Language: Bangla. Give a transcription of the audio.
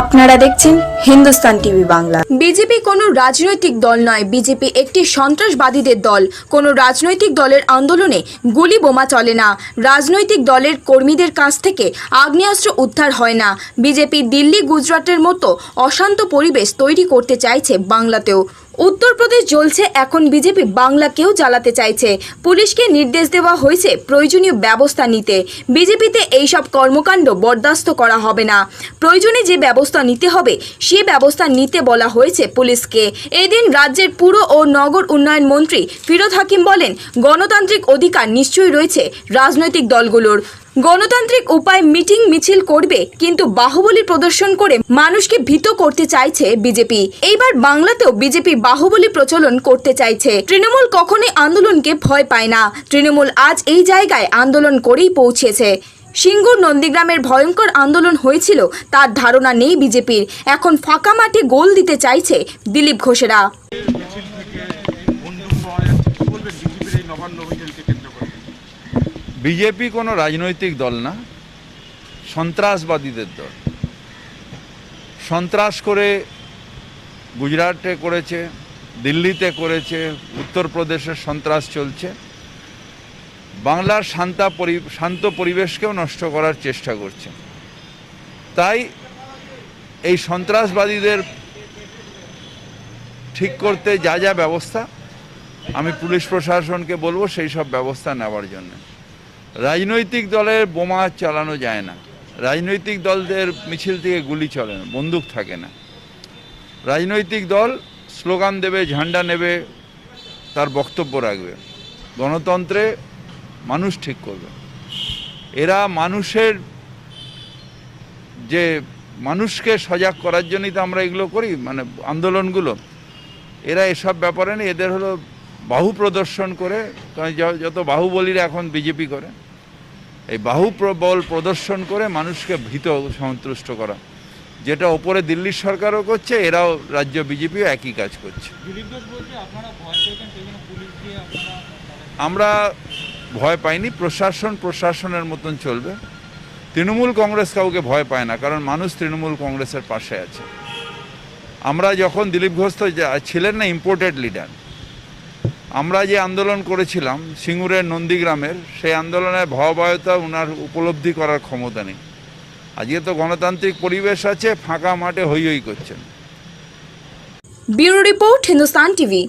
আপনারা দেখছেন হিন্দুস্তান টিভি বাংলা। বিজেপি কোনো রাজনৈতিক দল নয়, বিজেপি একটি সন্ত্রাসবাদীদের দল। কোনো রাজনৈতিক দলের আন্দোলনে গুলি বোমা চলে না। রাজনৈতিক দলের কর্মীদের কাছ থেকে আগ্নেয়াস্ত্র উদ্ধার হয় না। বিজেপি দিল্লি, গুজরাটের মতো অশান্ত পরিবেশ তৈরি করতে চাইছে বাংলাতেও। উত্তরপ্রদেশ জ্বলছে এখন বিজেপি বাংলাকেও জ্বালাতে চাইছে। পুলিশকে নির্দেশ দেওয়া হয়েছে প্রয়োজনীয় ব্যবস্থা নিতে। বিজেপিতে এইসব কর্মকাণ্ড বরদাস্ত করা হবে না। প্রয়োজনে যে ব্যবস্থা নিতে হবে, সে ব্যবস্থা নিতে বলা হয়েছে পুলিশকে। এদিন রাজ্যের পুর ও নগর উন্নয়ন মন্ত্রী ফিরোজ হাকিম বলেন, গণতান্ত্রিক অধিকার নিশ্চয়ই রয়েছে রাজনৈতিক দলগুলোর। গণতান্ত্রিক উপায় মিটিং মিছিল করবে, কিন্তু বাহুবলী প্রদর্শন করে মানুষকে ভীত করতে চাইছে বিজেপি। এইবার বাংলাতেও বিজেপি বাহুবলী প্রচলন করতে চাইছে। তৃণমূল কখনোই আন্দোলনকে ভয় পায় না। তৃণমূল আজ এই জায়গায় আন্দোলন করেই পৌঁছেছে। সিঙ্গুর নন্দীগ্রামের ভয়ঙ্কর আন্দোলন হয়েছিল, তার ধারণা নেই বিজেপির। এখন ফাঁকা মাঠে গোল দিতে চাইছে দিলীপ ঘোষেরা। বিজেপি কোনো রাজনৈতিক দল না, সন্ত্রাসবাদীদের দল। সন্ত্রাস করে গুজরাটে করেছে, দিল্লিতে করেছে, উত্তরপ্রদেশের সন্ত্রাস চলছে। বাংলার শান্তা শান্ত পরিবেশকেও নষ্ট করার চেষ্টা করছে। তাই এই সন্ত্রাসবাদীদের ঠিক করতে যা যা ব্যবস্থা, আমি পুলিশ প্রশাসনকে বলব, সেই সব ব্যবস্থা নেওয়ার জন্য। রাজনৈতিক দলের বোমা চালানো যায় না। রাজনৈতিক দলদের মিছিল থেকে গুলি চলে না, বন্দুক থাকে না। রাজনৈতিক দল স্লোগান দেবে, ঝান্ডা নেবে, তার বক্তব্য রাখবে। গণতন্ত্রে মানুষ ঠিক করবে। এরা মানুষের যে মানুষকে সজাগ করার জন্যই তো আমরা এগুলো করি মানে আন্দোলনগুলো। এরা এসব ব্যাপারে নেই এদের হলো বাহু প্রদর্শন করে যত বাহুবলীরা এখন বিজেপি করে এই বাহু প্র- বল প্রদর্শন করে মানুষকে ভীত সন্তুষ্ট করা। যেটা ওপরে দিল্লির সরকারও করছে এরাও রাজ্য বিজেপিও একই কাজ করছে। আমরা ভয় পাইনি প্রশাসন প্রশাসনের মতন চলবে। তৃণমূল কংগ্রেস কাউকে ভয় পায় না কারণ মানুষ তৃণমূল কংগ্রেসের পাশে আছে। আমরা যখন দিলীপ ঘোষ তো যা- ছিলেন না ইম্পোর্টেড লিডার আমরা যে আন্দোলন করেছিলাম সিঙ্গুরের নন্দীগ্রামের, সেই আন্দোলনে ভয়াবহতা ওনার উপলব্ধি করার ক্ষমতা নেই। আজকে তো গণতান্ত্রিক পরিবেশ আছে, ফাঁকা মাঠে হই হই করছেন। Bureau report, Hindustan TV.